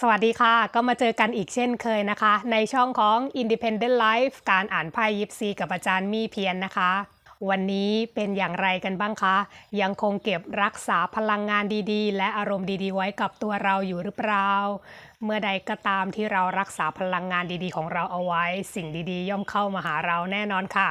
สวัสดีค่ะ ก็มาเจอกันอีกเช่นเคยนะคะ ในช่องของ Independent Life การอ่านไพ่ยิปซีกับอาจารย์มี่เพียนนะคะ วันนี้เป็นอย่างไรกันบ้างคะ ยังคงเก็บรักษาพลังงานดีๆ และอารมณ์ดีๆ ไว้กับตัวเราอยู่หรือเปล่าเมื่อใดก็ตามที่เรารักษาพลังงานดีๆ ของเราเอาไว้ สิ่งดีๆ ย่อมเข้ามาหาเราแน่นอนค่ะ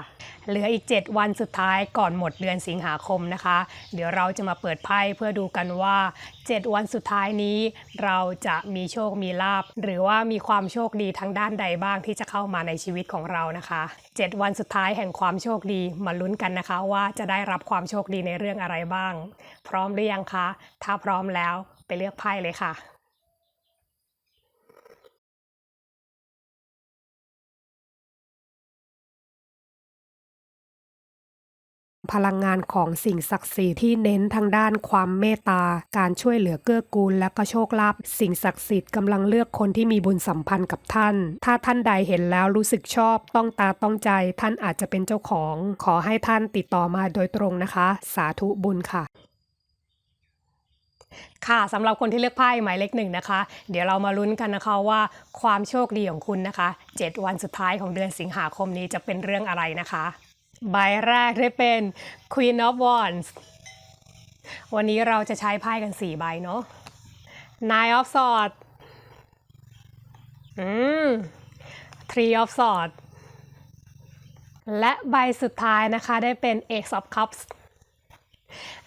เหลืออีก 7 วันสุดท้ายก่อนหมดเดือนสิงหาคมนะคะ เดี๋ยวเราจะมาเปิดไพ่เพื่อดูกันว่า 7 วันสุดท้ายนี้เราจะมีโชคมีลาบ หรือว่ามีความโชคดีทางด้านใดบ้างที่จะเข้ามาในชีวิตของเรานะคะ 7 วันสุดท้ายแห่งความโชคดีมาลุ้นกันนะคะว่าจะได้รับความโชคดีในเรื่องอะไรบ้าง พร้อมหรือยังคะ ถ้าพร้อมแล้วไปเลือกไพ่เลยค่ะ พลังงานของสิ่งศักดิ์สิทธิ์ที่เน้นทางด้านความเมตตา การช่วยเหลือเกื้อกูล และก็โชคลาภสิ่งศักดิ์สิทธิ์กำลังเลือกคนที่มีบุญสัมพันธ์กับท่าน ถ้าท่านใดเห็นแล้วรู้สึกชอบต้องตาต้องใจ ท่านอาจจะเป็นเจ้าของ ขอให้ท่านติดต่อมาโดยตรงนะคะ สาธุบุญค่ะค่ะสำหรับคนที่เลือกไพ่หมายเลขหนึ่งนะคะ เดี๋ยวเรามาลุ้นกันนะคะว่าความโชคดีของคุณนะคะ 7 วันสุดท้ายของเดือนสิงหาคมนี้จะเป็นเรื่องอะไรนะคะ ใบแรกได้เป็น Queen of Wands วันนี้เราจะใช้ไพ่กัน 4 ใบเนาะ Nine of Swords อืม Three of Swords และใบสุดท้ายนะคะได้เป็น Ace of Cups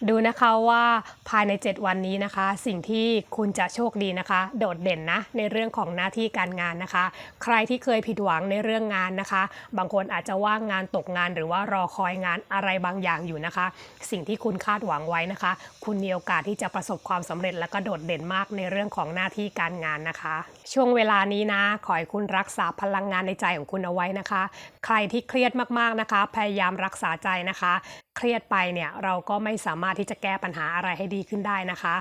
ดูนะคะว่าภายใน 7 วันนี้นะคะ สิ่งที่คุณจะโชคดีนะคะ โดดเด่นนะในเรื่องของหน้าที่การงานนะคะ ใครที่เคยผิดหวังในเรื่องงานนะคะ บางคนอาจจะว่างงานตกงานหรือว่ารอคอยงานอะไรบางอย่างอยู่นะคะ สิ่งที่คุณคาดหวังไว้นะคะ คุณมีโอกาสที่จะประสบความสำเร็จและก็โดดเด่นมากในเรื่องของหน้าที่การงานนะคะ ช่วงเวลานี้นะ ขอให้คุณรักษาพลังงานในใจของคุณเอาไว้นะคะ ใครที่เครียดมากๆนะคะ พยายามรักษาใจนะคะ เครียดไปเนี่ยเราก็ไม่สามารถที่จะแก้ปัญหาอะไรให้ดีขึ้นได้นะคะ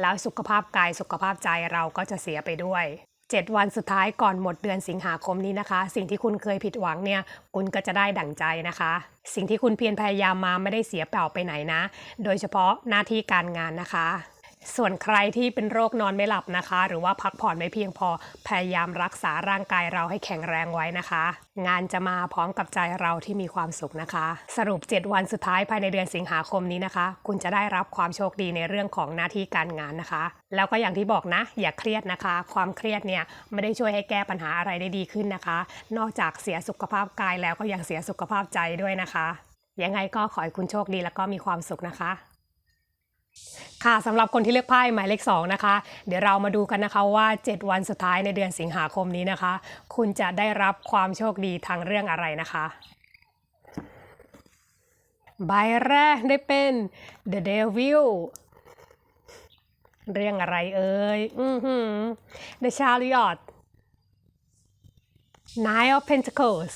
แล้วสุขภาพกายสุขภาพใจเราก็จะเสียไปด้วย 7 วันสุดท้ายก่อนหมดเดือนสิงหาคมนี้นะคะ สิ่งที่คุณเคยผิดหวังเนี่ยคุณก็จะได้ดั่งใจนะคะ สิ่งที่คุณเพียรพยายามมาไม่ได้เสียเปล่าไปไหนนะ โดยเฉพาะหน้าที่การงานนะคะ ส่วนใครที่เป็นโรคนอนไม่หลับนะคะ หรือว่าพักผ่อนไม่เพียงพอพยายามรักษาร่างกายเราให้แข็งแรงไว้นะคะ งานจะมาพร้อมกับใจเราที่มีความสุขนะคะ สรุป 7 วันสุดท้ายภายในเดือนสิงหาคมนี้นะคะ คุณจะได้รับความโชคดีในเรื่องของหน้าที่การงานนะคะ แล้วก็อย่างที่บอกนะ อย่าเครียดนะคะ ความเครียดเนี่ยไม่ได้ช่วยให้แก้ปัญหาอะไรได้ดีขึ้นนะคะ นอกจากเสียสุขภาพกายแล้วก็ยังเสียสุขภาพใจด้วยนะคะยังไงก็ขอให้คุณโชคดีแล้วก็มีความสุขนะคะ ค่ะสำหรับคนที่เลือกไพ่หมายเลข2นะคะ เดี๋ยวเรามาดูกันนะคะว่า 7 วันสุดท้ายในเดือนสิงหาคมนี้นะคะ คุณจะได้รับความโชคดีทางเรื่องอะไรนะคะ ใบแรกได้เป็น The Devil เรื่องอะไรเอ่ย อือหือ The Chariot Nine of Pentacles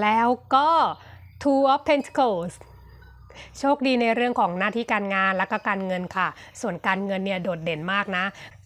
แล้วก็ Two of Pentacles โชคดีในเรื่องของหน้าที่การงานและก็การเงินค่ะ ส่วนการเงินเนี่ยโดดเด่นมากนะ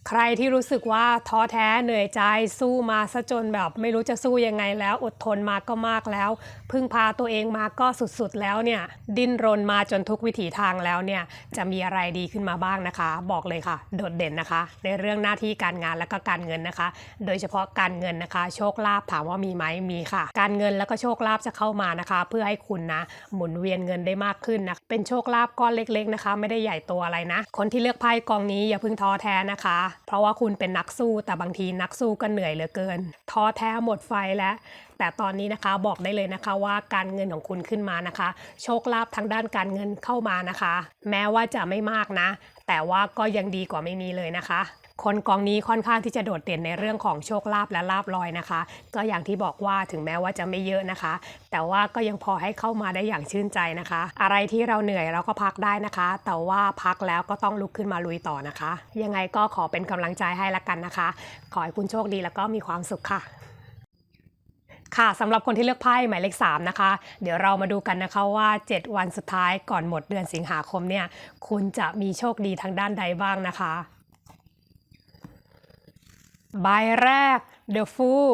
ใครที่รู้สึกว่าท้อแท้เหนื่อยใจสู้มาซะจนแบบไม่รู้จะสู้ยังไงแล้ว อดทนมาก็มากแล้ว พึ่งพาตัวเองมาก็สุดๆแล้วเนี่ย ดิ้นรนมาจนทุกวิถีทางแล้วเนี่ย จะมีอะไรดีขึ้นมาบ้างนะคะ บอกเลยค่ะ โดดเด่นนะคะ ในเรื่องหน้าที่การงานและก็การเงินนะคะ โดยเฉพาะการเงินนะคะ โชคลาภถามว่ามีไหมมีค่ะ การเงินแล้วก็โชคลาภจะเข้ามานะคะ เพื่อให้คุณนะ หมุนเวียนเงินได้มากขึ้นนะเป็นโชคลาภก้อนเล็ก ๆนะคะ ไม่ได้ใหญ่โตอะไรนะ คนที่เลือกไพ่กองนี้อย่าเพิ่งท้อแท้นะคะเพราะว่าคุณเป็นนักสู้ แต่บางทีนักสู้ก็เหนื่อยเหลือเกิน ท้อแท้หมดไฟแล้วแต่ตอนนี้นะคะบอกได้เลยนะคะว่าการเงินของคุณขึ้นมานะคะ โชคลาภทางด้านการเงินเข้ามานะคะ แม้ว่าจะไม่มากนะ แต่ว่าก็ยังดีกว่าไม่มีเลยนะคะ คนกองนี้ค่อนข้างที่จะโดดเด่นในเรื่องของโชคลาภและลาบลอยนะคะ ก็อย่างที่บอกว่าถึงแม้ว่าจะไม่เยอะนะคะ แต่ว่าก็ยังพอให้เข้ามาได้อย่างชื่นใจนะคะ อะไรที่เราเหนื่อยเราก็พักได้นะคะ แต่ว่าพักแล้วก็ต้องลุกขึ้นมาลุยต่อนะคะ ยังไงก็ขอเป็นกำลังใจให้ละกันนะคะ ขอให้คุณโชคดีแล้วก็มีความสุขค่ะ ค่ะสำหรับคนที่เลือกไพ่หมายเลข3นะคะ เดี๋ยวเรามาดูกันนะคะว่า 7 วันสุดท้ายก่อนหมดเดือนสิงหาคมเนี่ย คุณจะมีโชคดีทางด้านใดบ้างนะคะ ใบแรก The Fool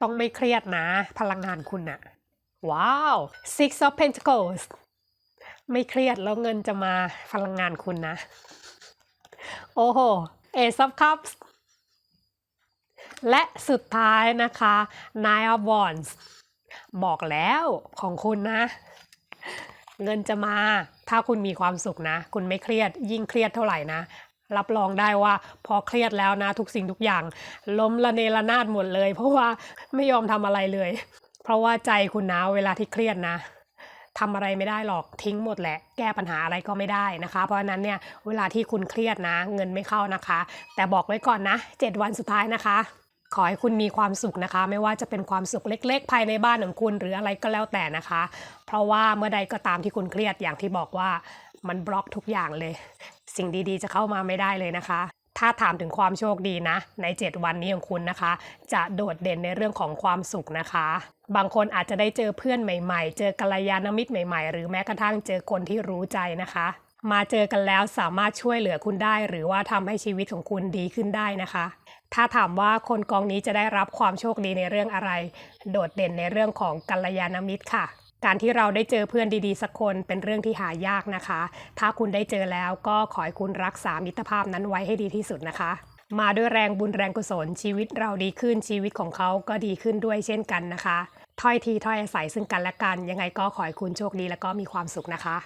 ต้องไม่เครียดนะ พลังงานคุณอะว้าว Six of Pentacles ไม่เครียดแล้วเงินจะมาพลังงานคุณนะ โอ้โห Ace of Cups และสุดท้ายนะคะ Nine of Wands บอกแล้วของคุณนะ เงินจะมาถ้าคุณมีความสุขนะ คุณไม่เครียดยิ่งเครียดเท่าไหร่นะ รับรองได้ว่าพอเครียดแล้วนะ ทุกสิ่งทุกอย่าง ล้มละเนระนาดหมดเลย เพราะว่าไม่ยอมทำอะไรเลย เพราะว่าใจคุณนะเวลาที่เครียดนะทำอะไรไม่ได้หรอกทิ้งหมดแหละ แก้ปัญหาอะไรก็ไม่ได้นะคะ เพราะนั้นเนี่ยเวลาที่คุณเครียดนะ เงินไม่เข้านะคะ แต่บอกไว้ก่อนนะ 7 วันสุดท้ายนะคะ ขอให้คุณมีความสุขนะคะ ไม่ว่าจะเป็นความสุขเล็ก ๆ ภายในบ้านของคุณหรืออะไรก็แล้วแต่นะคะ เพราะว่าเมื่อใดก็ตามที่คุณเครียดอย่างที่บอกว่ามันบล็อกทุกอย่างเลย สิ่งดีๆ จะเข้ามาไม่ได้เลยนะคะ ถ้าถามถึงความโชคดีนะ ใน 7 วันนี้ของคุณนะคะ จะโดดเด่นในเรื่องของความสุขนะคะ บางคนอาจจะได้เจอเพื่อนใหม่ ๆ เจอกัลยาณมิตรใหม่ ๆ หรือแม้กระทั่งเจอคนที่รู้ใจนะคะ มาเจอกันแล้วสามารถช่วยเหลือคุณได้ หรือว่าทำให้ชีวิตของคุณดีขึ้นได้นะคะ ถ้าถามว่าคนกองนี้จะได้รับความโชคดีในเรื่องอะไร โดดเด่นในเรื่องของกัลยาณมิตรค่ะ การที่เราได้เจอเพื่อนดีๆ สักคนเป็นเรื่องที่หายากนะคะ ถ้าคุณได้เจอแล้วก็ขอให้คุณรักษามิตรภาพนั้นไว้ให้ดีที่สุดนะคะ มาด้วยแรงบุญแรงกุศลชีวิตเราดีขึ้นชีวิตของเขาก็ดีขึ้นด้วยเช่นกันนะคะถ้อยทีถ้อยอาศัยซึ่งกันและกัน ยังไงก็ขอให้คุณโชคดีและก็มีความสุขนะคะ